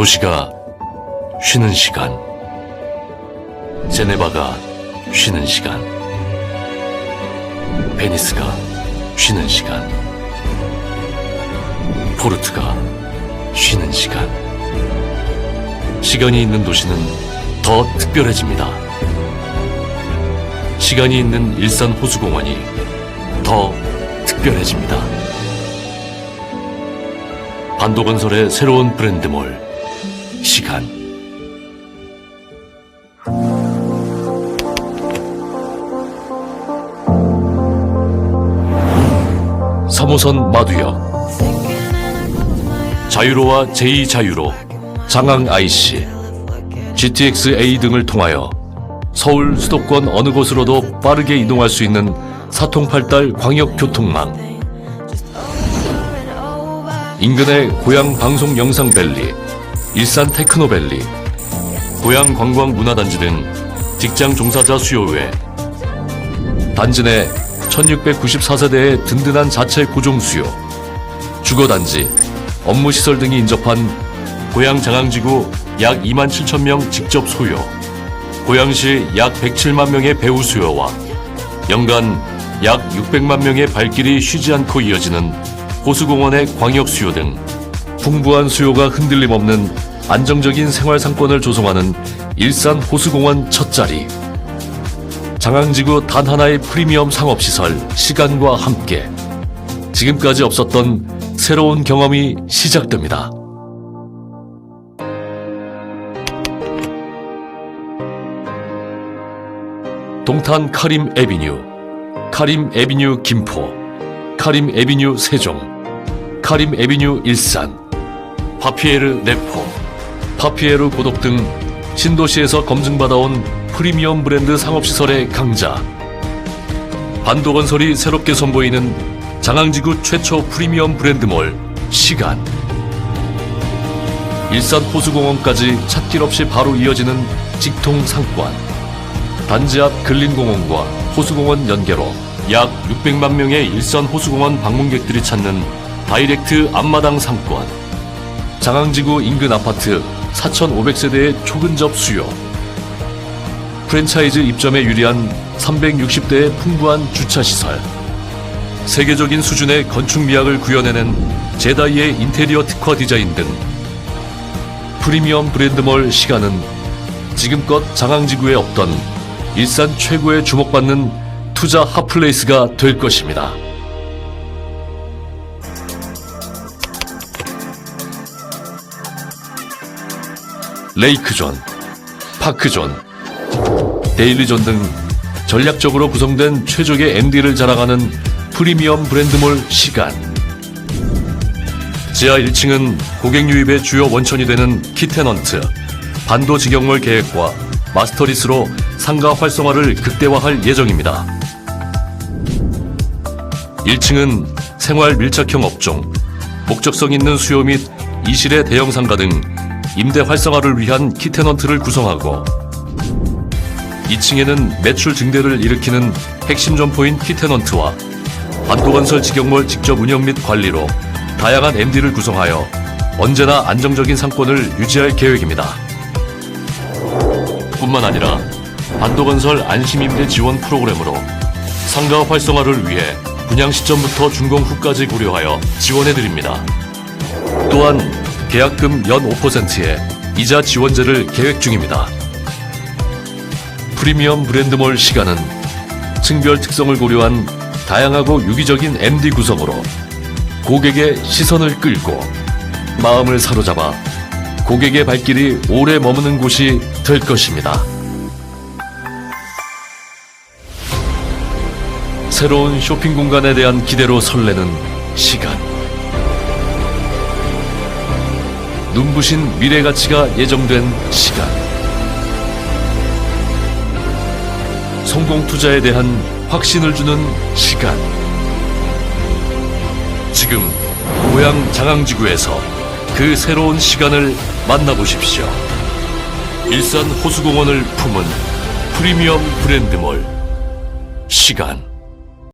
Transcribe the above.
도시가 쉬는 시간. 제네바가 쉬는 시간. 베니스가 쉬는 시간. 포르투가 쉬는 시간. 시간이 있는 도시는 더 특별해집니다. 시간이 있는 일산 호수공원이 더 특별해집니다. 반도건설의 새로운 브랜드몰 시간. 3호선 마두역 자유로와 제2자유로 장항 IC GTX-A 등을 통하여 서울 수도권 어느 곳으로도 빠르게 이동할 수 있는 사통팔달 광역교통망 인근의 고향 방송 영상 밸리, 일산 테크노밸리, 고향 관광 문화단지 등 직장 종사자 수요 외 단지 내 1694세대의 든든한 자체 고종 수요, 주거단지, 업무시설 등이 인접한 고향 장항지구 약 2만 7천 명 직접 소요, 고양시 약 107만 명의 배우 수요와 연간 약 600만 명의 발길이 쉬지 않고 이어지는 호수공원의 광역 수요 등 풍부한 수요가 흔들림 없는 안정적인 생활 상권을 조성하는 일산 호수공원 첫 자리. 장항지구 단 하나의 프리미엄 상업시설 시간과 함께 지금까지 없었던 새로운 경험이 시작됩니다. 동탄 카림 에비뉴, 카림 에비뉴 김포, 카림 에비뉴 세종, 카림 에비뉴 일산, 파피에르 네포, 파피에르 고독 등 신도시에서 검증받아온 프리미엄 브랜드 상업시설의 강자. 반도건설이 새롭게 선보이는 장항지구 최초 프리미엄 브랜드몰 시간. 일산 호수공원까지 찻길 없이 바로 이어지는 직통 상권. 단지 앞 근린공원과 호수공원 연계로 약 600만 명의 일산 호수공원 방문객들이 찾는 다이렉트 앞마당 상권. 장항지구 인근 아파트 4,500세대의 초근접 수요. 프랜차이즈 입점에 유리한 360대의 풍부한 주차시설. 세계적인 수준의 건축 미학을 구현해낸 제다이의 인테리어 특화 디자인 등 프리미엄 브랜드몰 시간은 지금껏 장항지구에 없던 일산 최고의 주목받는 투자 핫플레이스가 될 것입니다. 레이크존, 파크존, 데일리존 등 전략적으로 구성된 최적의 MD를 자랑하는 프리미엄 브랜드몰 시간. 지하 1층은 고객 유입의 주요 원천이 되는 키테넌트, 반도 직영몰 계획과 마스터리스로 상가 활성화를 극대화할 예정입니다. 1층은 생활 밀착형 업종, 목적성 있는 수요 및 이실의 대형 상가 등 임대 활성화를 위한 키테넌트를 구성하고 2층에는 매출 증대를 일으키는 핵심 점포인 키테넌트와 반도건설 직영몰 직접 운영 및 관리로 다양한 MD를 구성하여 언제나 안정적인 상권을 유지할 계획입니다. 뿐만 아니라 반도건설 안심임대 지원 프로그램으로 상가 활성화를 위해 분양 시점부터 준공 후까지 고려하여 지원해드립니다. 또한 계약금 연 5%의 이자 지원제를 계획 중입니다. 프리미엄 브랜드몰 시간은 층별 특성을 고려한 다양하고 유기적인 MD 구성으로 고객의 시선을 끌고 마음을 사로잡아 고객의 발길이 오래 머무는 곳이 될 것입니다. 새로운 쇼핑 공간에 대한 기대로 설레는 시간. 눈부신 미래 가치가 예정된 시간. 성공 투자에 대한 확신을 주는 시간. 지금 고향 장항지구에서 그 새로운 시간을 만나보십시오. 일산 호수공원을 품은 프리미엄 브랜드몰 시간.